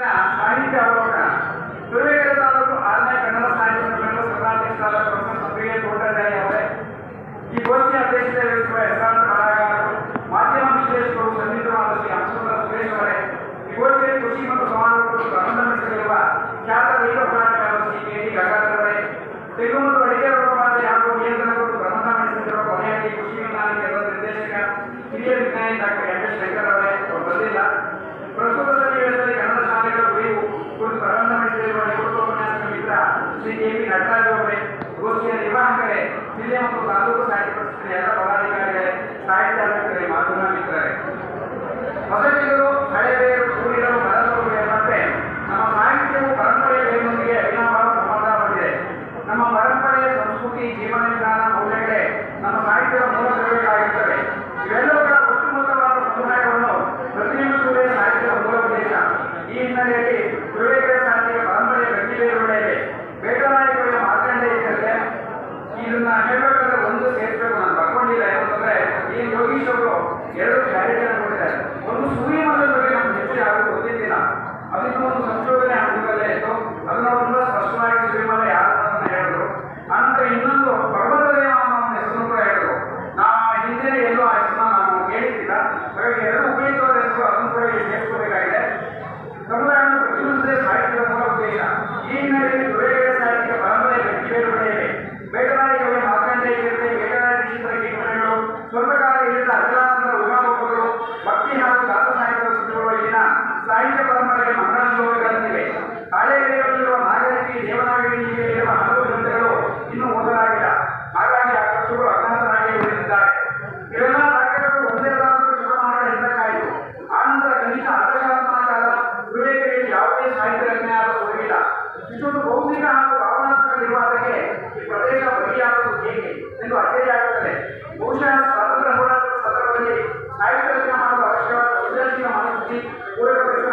ಸಾಹಿತ್ಯ ಅವರೋಡ ದುರ್ವೇಗರ ತಾಲೂಕು ಆರನೇ ಕನ್ನಡ ಸಾಹಿತ್ಯ ಸಂಘದ ಸರ್ವಾಧ್ಯಕ್ಷರಾದ ಪ್ರೊಫೆಸರ್ ಸತ್ರಿಯ ಕೋಟಾಚಾರ್ಯ ಅವರೇ ಈ ಗೋಷ್ಠಿಯ ಅಧ್ಯಕ್ಷತೆ ವಹಿಸುವ ತಾಲೂಕು ಸಾಹಿತ್ಯ ಪರಿಷತ್ತಿನ ಎಲ್ಲ ಪದಾಧಿಕಾರಿಗಳೇ ಸಾಹಿತ್ಯ ಮಾಧ್ಯಮ ಮಿತ್ರರೇ ಪೂರಕಪಡಿಸುವ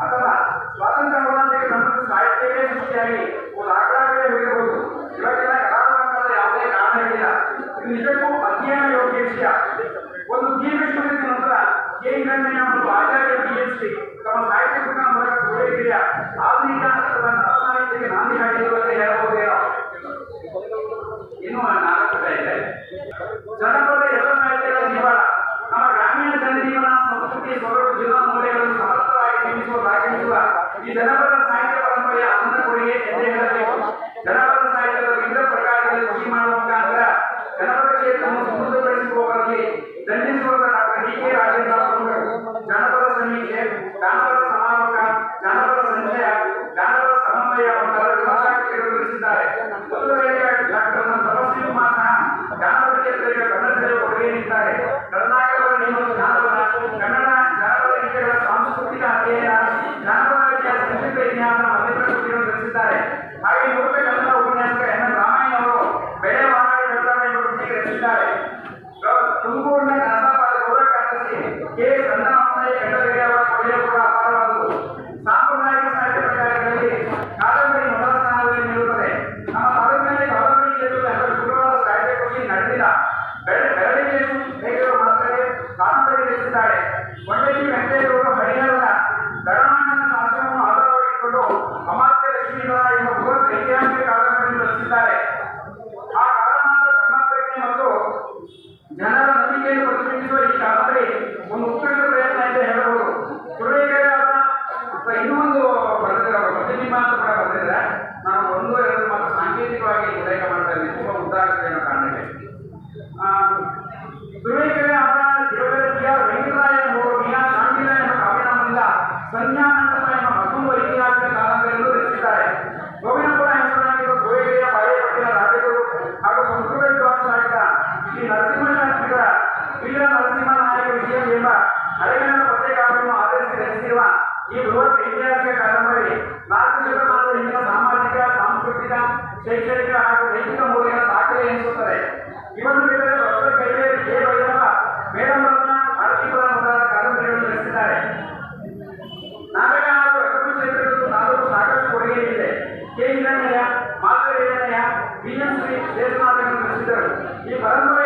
ಅಥವಾ ಸ್ವಾತಂತ್ರ್ಯ ಹೋರಾಟಕ್ಕೆ ಸಂಬಂಧ ಸಾಹಿತ್ಯವೇ ಸೃಷ್ಟಿಯಾಗಿ ಒಂದು ಆಟಗಳೇ ಹೋಗಿರಬಹುದು ಇವತ್ತಿನ ಕಲಾವಂತರ ಯಾವುದೇ ಕಾರಣ ಇಲ್ಲ ನಿಜಕ್ಕೂ ಅಧ್ಯಯನ ಯೋಗ್ಯ ಒಂದು ಜೀವಿಸುವುದಕ್ಕೆ ನಂತರ ಕೆ ಹಿರಣ್ಣಯ್ಯ ಆಚಾರ್ಯ ತಮ್ಮ ಸಾಹಿತ್ಯ ಮೂಲಕ ಪೂರೈಕೆಯ ಆಧುನಿಕ ಅಥವಾ ಸಾಹಿತ್ಯಕ್ಕೆ ನಾಂದಿ ಹಾಡಿರುವಂತೆ ಹೇಳಬಹುದೇನೋ ಇನ್ನೂ ಇದೆ ಅಭಿಪ್ರಾಯ ಮತ್ತಿತರ ಹಾಗೆ ಈ ಬೃಹತ್ ಐತಿಹಾಸಿಕ ಕಾದಂಬರಿ ನಾಲ್ಕು ಶತಮಾನದ ಹಿಂದಿನ ಸಾಮಾಜಿಕ, ಸಾಂಸ್ಕೃತಿಕ, ಶೈಕ್ಷಣಿಕ ಹಾಗೂ ನೈತಿಕ ಮೌಲ್ಯಗಳ ದಾಖಲೆ ಎನಿಸುತ್ತದೆ. ಇವನ್ನು ಬಿಟ್ಟರೆ ಪ್ರೊಫೆಸರ್ ಕೈಲೇರಿ ಕೆ ವೈದ್ಯರ ಮೇಡಮ್ ರತ್ನ ಭಾರತೀಪುರ ಮೊದಲಾದ ಕಾದಂಬರಿಗಳನ್ನು ನಡೆಸಿದ್ದಾರೆ ನಾಟಕ ಹಾಗೂ ಸಾಕಷ್ಟು ಕೊಡುಗೆ ನೀಡಿದೆ ಕೆ ಹಿರಣ್ಣಯ್ಯ ಬಿ ಈ ಪರಂಪರೆ